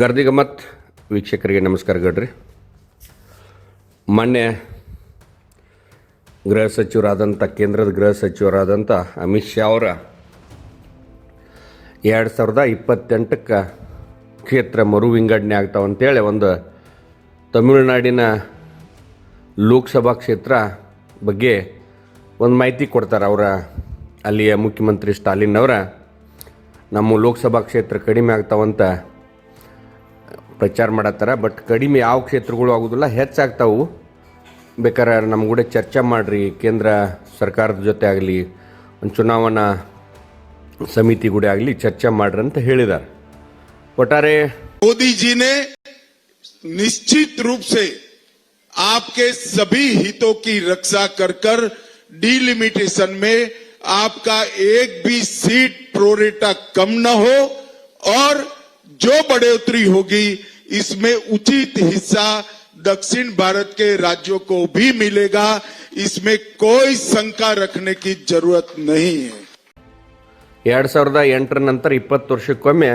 ಗರ್ದಿ ಗಮ್ಮತ್ ವೀಕ್ಷಕರಿಗೆ ನಮಸ್ಕಾರ ಗಡ್ರಿ. ಮೊನ್ನೆ ಗೃಹ ಸಚಿವರಾದಂಥ ಕೇಂದ್ರದ ಗೃಹ ಸಚಿವರಾದಂಥ ಅಮಿತ್ ಶಾ ಅವರ ಎರಡು ಸಾವಿರದ ಇಪ್ಪತ್ತೆಂಟಕ್ಕೆ ಕ್ಷೇತ್ರ ಮರು ವಿಂಗಡಣೆ ಆಗ್ತಾವಂತೇಳಿ ಒಂದು ತಮಿಳುನಾಡಿನ ಲೋಕಸಭಾ ಕ್ಷೇತ್ರ ಬಗ್ಗೆ ಒಂದು ಮಾಹಿತಿ ಕೊಡ್ತಾರೆ ಅವರ ಅಲ್ಲಿಯ ಮುಖ್ಯಮಂತ್ರಿ ಸ್ಟಾಲಿನ್ ಅವರ. ನಮ್ಮ ಲೋಕಸಭಾ ಕ್ಷೇತ್ರ ಕಡಿಮೆ ಆಗ್ತಾವಂತ ಪ್ರಚಾರ ಮಾಡತ್ತಾರ ಬಟ್ ಕಡಿಮೆ ಯಾವ ಕ್ಷೇತ್ರಗಳು ಆಗೋದಿಲ್ಲ ಹೆಚ್ಚಾಗ್ತಾವು ಬೇಕಾರೆ ನಮ್ಮ ಕೂಡ ಚರ್ಚೆ ಮಾಡಿರಿ ಕೇಂದ್ರ ಸರ್ಕಾರದ ಜೊತೆ ಆಗಲಿ ಒಂದು ಚುನಾವಣಾ ಸಮಿತಿ ಕೂಡ ಆಗಲಿ ಚರ್ಚೆ ಮಾಡ್ರಿ ಅಂತ ಹೇಳಿದ್ದಾರೆ ಒಟ್ಟಾರೆ मोदी जी ने निश्चित रूप से आपके सभी हितों की रक्षा कर कर डिलिमिटेशन में आपका एक भी सीट प्रोरेटा कम न हो और जो बढ़ोतरी होगी इसमें उचित हिस्सा दक्षिण भारत के राज्यों को भी मिलेगा इसमें कोई शंका रखने की जरूरत नहीं है ಎರಡು ಸಾವಿರದ ಎಂಟರ ನಂತರ ಇಪ್ಪತ್ತು ವರ್ಷಕ್ಕೊಮ್ಮೆ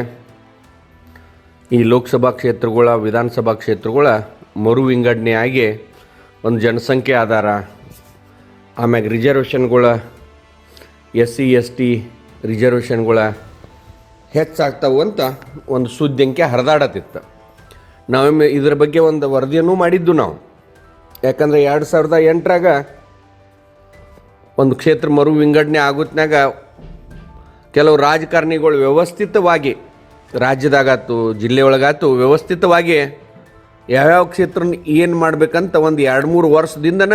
ಈ ಲೋಕಸಭಾ ಕ್ಷೇತ್ರಗಳ ವಿಧಾನಸಭಾ ಕ್ಷೇತ್ರಗಳ ಮರು ವಿಂಗಡಣೆ ಆಗಿ ಒಂದು ಜನಸಂಖ್ಯೆ ಆಧಾರ ಆಮ್ಯಾಗ ರಿಸರ್ವೇಷನ್ಗಳ ಎಸ್ ಸಿ ಎಸ್ ಟಿ ರಿಸರ್ವೇಷನ್ಗಳ ಹೆಚ್ಚಾಗ್ತಾವು ಅಂತ ಒಂದು ಸುದ್ದಿಂಕೆ ಹರಿದಾಡತ್ತಿತ್ತು ನಾವೊಮ್ಮೆ ಇದರ ಬಗ್ಗೆ ಒಂದು ವರದಿಯನ್ನು ಮಾಡಿದ್ದು ನಾವು. ಯಾಕಂದರೆ ಎರಡು ಸಾವಿರದ ಎಂಟರಾಗ ಒಂದು ಕ್ಷೇತ್ರ ಮರು ವಿಂಗಡಣೆ ಆಗುತ್ತನಾಗ ಕೆಲವು ರಾಜಕಾರಣಿಗಳು ವ್ಯವಸ್ಥಿತವಾಗಿ ರಾಜ್ಯದಾಗಾತು, ಜಿಲ್ಲೆಯೊಳಗಾತು ವ್ಯವಸ್ಥಿತವಾಗಿ ಯಾವ್ಯಾವ ಕ್ಷೇತ್ರ ಏನು ಮಾಡಬೇಕಂತ ಒಂದು ಎರಡು ಮೂರು ವರ್ಷದಿಂದನ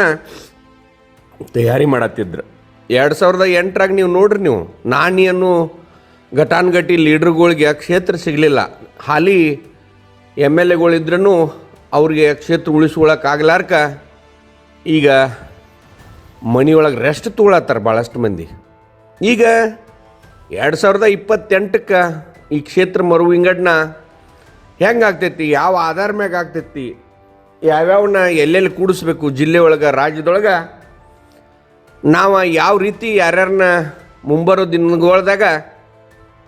ತಯಾರಿ ಮಾಡತ್ತಿದ್ರು. ಎರಡು ಸಾವಿರದ ಎಂಟರಾಗ ನೀವು ನೋಡ್ರಿ ನೀವು ನಾಣಿಯನ್ನು ಘಟಾನುಘಟಿ ಲೀಡ್ರ್ಗಳಿಗೆ ಕ್ಷೇತ್ರ ಸಿಗಲಿಲ್ಲ. ಹಾಲಿ ಎಂ ಎಲ್ ಎಗಳಿದ್ರೂ ಅವ್ರಿಗೆ ಕ್ಷೇತ್ರ ಉಳಿಸ್ಕೊಳಕ್ಕಾಗ್ಲಾರ್ಕ ಈಗ ಮನೆಯೊಳಗೆ ರೆಸ್ಟ್ ತೊಗೊಳತ್ತಾರ ಭಾಳಷ್ಟು ಮಂದಿ. ಈಗ ಎರಡು ಸಾವಿರದ ಇಪ್ಪತ್ತೆಂಟಕ್ಕೆ ಈ ಕ್ಷೇತ್ರ ಮರು ವಿಂಗಡನ ಹೆಂಗೆ ಆಗ್ತೈತಿ? ಯಾವ ಆಧಾರ ಮ್ಯಾಗ ಆಗ್ತೈತಿ? ಯಾವ್ಯಾವನ್ನ ಎಲ್ಲೆಲ್ಲಿ ಕೂಡಿಸ್ಬೇಕು ಜಿಲ್ಲೆ ಒಳಗೆ ರಾಜ್ಯದೊಳಗೆ? ನಾವು ಯಾವ ರೀತಿ ಯಾರ್ಯಾರನ್ನ ಮುಂಬರೋ ದಿನಗಳದಾಗ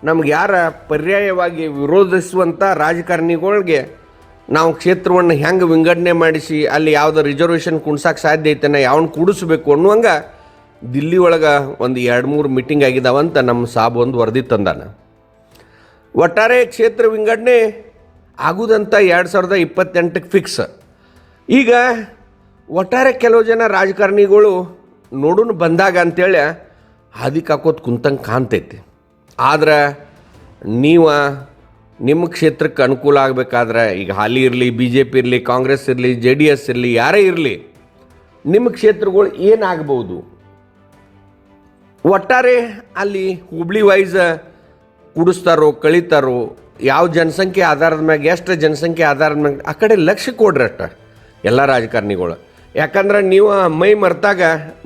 ನಮ್ಗೆ ಯಾರ ಪರ್ಯಾಯವಾಗಿ ವಿರೋಧಿಸುವಂಥ ರಾಜಕಾರಣಿಗಳಿಗೆ ನಾವು ಕ್ಷೇತ್ರವನ್ನು ಹೆಂಗೆ ವಿಂಗಡಣೆ ಮಾಡಿಸಿ, ಅಲ್ಲಿ ಯಾವುದೋ ರಿಸರ್ವೇಷನ್ ಕುಣ್ಸಕ್ಕೆ ಸಾಧ್ಯ ಐತೆನ ಯಾವನ್ನ ಕೂಡಿಸ್ಬೇಕು ಅನ್ನುವಂಗ ದಿಲ್ಲಿ ಒಳಗೆ ಒಂದು ಎರಡು ಮೂರು ಮೀಟಿಂಗ್ ಆಗಿದಾವಂತ ನಮ್ಮ ಸಾಬ್ ಒಂದು ವರದಿ ತಂದಾನ. ಒಟ್ಟಾರೆ ಕ್ಷೇತ್ರ ವಿಂಗಡಣೆ ಆಗುದಂತ ಎರಡು ಸಾವಿರದ ಇಪ್ಪತ್ತೆಂಟಕ್ಕೆ ಫಿಕ್ಸ್ ಈಗ ಒಟ್ಟಾರೆ ಕೆಲವು ಜನ ರಾಜಕಾರಣಿಗಳು ನೋಡೋಣ ಬಂದಾಗ ಅಂತೇಳಿ ಹಾದಿ ಹಾಕೋದು ಕುಂತಂಗೆ ಕಾಣ್ತೈತಿ. ಆದ್ರೆ ನೀವು ನಿಮ್ಮ ಕ್ಷೇತ್ರಕ್ಕೆ ಅನುಕೂಲ ಆಗಬೇಕಾದ್ರೆ ಈಗ ಹಾಲಿ ಇರಲಿ ಬಿ ಜೆ ಪಿ ಇರಲಿ, ಕಾಂಗ್ರೆಸ್ ಇರಲಿ ಜೆ ಡಿ ಎಸ್ ಇರಲಿ, ಯಾರೇ ಇರಲಿ, ನಿಮ್ಮ ಕ್ಷೇತ್ರಗಳು ಏನಾಗ್ಬೋದು ಒಟ್ಟಾರೆ ಅಲ್ಲಿ ಹುಬ್ಳಿ ವೈಸ್ ಕುಡಿಸ್ತಾರೋ, ಕಳೀತಾರೋ, ಯಾವ ಜನಸಂಖ್ಯೆ ಆಧಾರದ ಮ್ಯಾಗ, ಎಷ್ಟು ಜನಸಂಖ್ಯೆ ಆಧಾರದ ಮ್ಯಾಗ, ಆ ಕಡೆ ಲಕ್ಷ್ಯ ಕೊಡ್ರಿ ಅಷ್ಟ ಎಲ್ಲ ರಾಜಕಾರಣಿಗಳು. ಯಾಕಂದ್ರೆ ನೀವು ಮೈ ಮರೆತಾಗ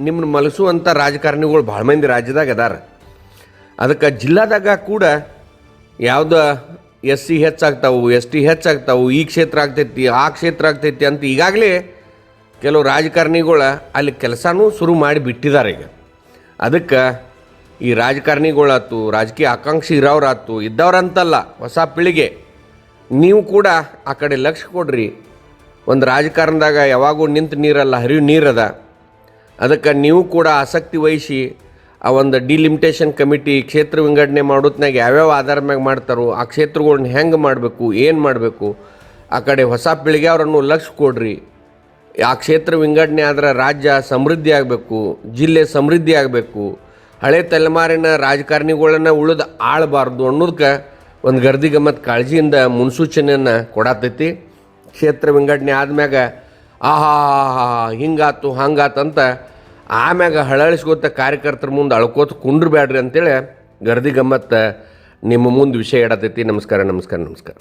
ನಿಮ್ಮನ್ನ ಮಲಸುವಂಥ ರಾಜಕಾರಣಿಗಳು ಭಾಳ ಮಂದಿ ರಾಜ್ಯದಾಗ ಅದಾರ. ಅದಕ್ಕೆ ಜಿಲ್ಲಾದಾಗ ಕೂಡ ಯಾವುದ ಎಸ್ ಸಿ ಹೆಚ್ಚಾಗ್ತಾವು ಎಸ್ ಟಿ ಹೆಚ್ಚಾಗ್ತಾವು, ಈ ಕ್ಷೇತ್ರ ಆಗ್ತೈತಿ, ಆ ಕ್ಷೇತ್ರ ಆಗ್ತೈತಿ ಅಂತ ಈಗಾಗಲೇ ಕೆಲವು ರಾಜಕಾರಣಿಗಳು ಅಲ್ಲಿ ಕೆಲಸನೂ ಶುರು ಮಾಡಿ ಬಿಟ್ಟಿದ್ದಾರೆ ಈಗ. ಅದಕ್ಕೆ ಈ ರಾಜಕಾರಣಿಗಳಾಯ್ತು ರಾಜಕೀಯ ಆಕಾಂಕ್ಷಿ ಇರೋರಾಯ್ತು ಇದ್ದವ್ರಂತಲ್ಲ, ಹೊಸ ಪೀಳಿಗೆ, ನೀವು ಕೂಡ ಆ ಕಡೆ ಲಕ್ಷ್ಯ ಕೊಡ್ರಿ. ಒಂದು ರಾಜಕಾರಣದಾಗ ಯಾವಾಗೂ ನಿಂತು ನೀರಲ್ಲ, ಹರಿವು ನೀರದ. ಅದಕ್ಕೆ ನೀವು ಕೂಡ ಆಸಕ್ತಿ ವಹಿಸಿ ಆ ಒಂದು ಡಿಲಿಮಿಟೇಷನ್ ಕಮಿಟಿ ಕ್ಷೇತ್ರ ವಿಂಗಡಣೆ ಮಾಡೋತ್ನಾಗ ಯಾವ್ಯಾವ ಆಧಾರ ಮ್ಯಾಗ ಮಾಡ್ತಾರೋ ಆ ಕ್ಷೇತ್ರಗಳ್ನ ಹೆಂಗೆ ಮಾಡಬೇಕು, ಏನು ಮಾಡಬೇಕು, ಆ ಕಡೆ ಹೊಸ ಪೀಳಿಗೆ ಅವರನ್ನು ಲಕ್ಷ ಕೊಡ್ರಿ. ಆ ಕ್ಷೇತ್ರ ವಿಂಗಡಣೆ ಆದ್ರೆ ರಾಜ್ಯ ಸಮೃದ್ಧಿ ಆಗಬೇಕು, ಜಿಲ್ಲೆ ಸಮೃದ್ಧಿ ಆಗಬೇಕು. ಹಳೆ ತಲೆಮಾರಿನ ರಾಜಕಾರಣಿಗಳನ್ನು ಉಳಿದು ಆಳಬಾರ್ದು ಅನ್ನೋದಕ್ಕೆ ಒಂದು ಗರ್ದಿ ಗಮ್ಮತ್ ಕಾಳಜಿಯಿಂದ ಮುನ್ಸೂಚನೆಯನ್ನು ಕೊಡತೈತಿ. ಕ್ಷೇತ್ರ ವಿಂಗಡಣೆ ಆದ್ಮ್ಯಾಗ ಆಹಾ, ಹಿಂಗಾತು ಹಂಗಾತಂತ ಆಮ್ಯಾಗ ಹಳಳಿಸ್ಕೋತ ಕಾರ್ಯಕರ್ತರ ಮುಂದೆ ಅಳ್ಕೋತ ಕುಂಡ್ರಬೇಡ್ರಿ ಅಂತೇಳಿ ಗರ್ದಿ ಗಮ್ಮತ್ತ ನಿಮ್ಮ ಮುಂದೆ ವಿಷಯ ಇಡತೈತಿ ನಮಸ್ಕಾರ ನಮಸ್ಕಾರ ನಮಸ್ಕಾರ.